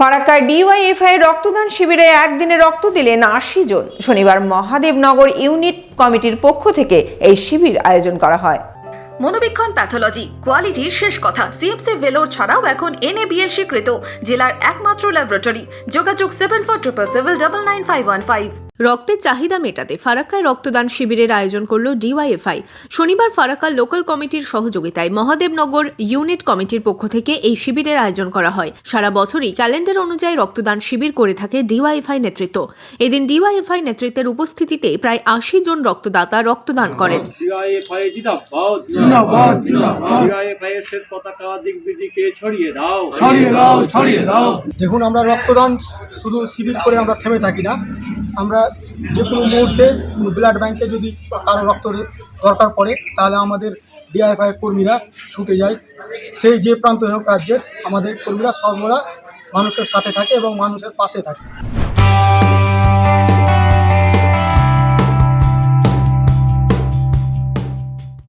ফারাক্কার DYFI রক্তদান শিবিরে একদিনে রক্ত দিলেন আশি জন। শনিবার মহাদেবনগর ইউনিট কমিটির পক্ষ থেকে এই শিবির আয়োজন করা হয়। মনোবীক্ষণ প্যাথোলজি, কোয়ালিটির শেষ কথা। সিএমসি ভেলোর ছাড়াও এখন এনএবিএল স্বীকৃত জেলার একমাত্র ল্যাবরেটরি। যোগাযোগ seven four triple seven double nine five one five রক্তের চাহিদা মেটাতে ফারাক্কায় রক্তদান শিবিরের আয়োজন করল ডিওয়াইএফআই। শনিবার ফারাক্কা লোকাল কমিটির সহযোগিতায় মহাদেবনগর ইউনিট কমিটির পক্ষ থেকে এই শিবিরের আয়োজন করা হয়। সারা বছরই ক্যালেন্ডার অনুযায়ী রক্তদান শিবির করে থাকে ডিওয়াইএফআই নেতৃত্ব। এদিন ডিওয়াইএফআই নেতৃত্বের উপস্থিতিতে প্রায় আশি জন রক্তদাতা রক্তদান করেন। দেখুন আমরা রক্তদান শুধু শিবির করে আমরা থেমে থাকি না। আমরা যে কোনো মুহূর্তে ব্লাড ব্যাঙ্কে যদি কারও রক্ত দরকার পড়ে, তাহলে আমাদের ডিআইএফআই কর্মীরা ছুটে যায়। সেই যে প্রান্ত হোক রাজ্যের, আমাদের কর্মীরা সর্বদা মানুষের সাথে থাকে এবং মানুষের পাশে থাকে।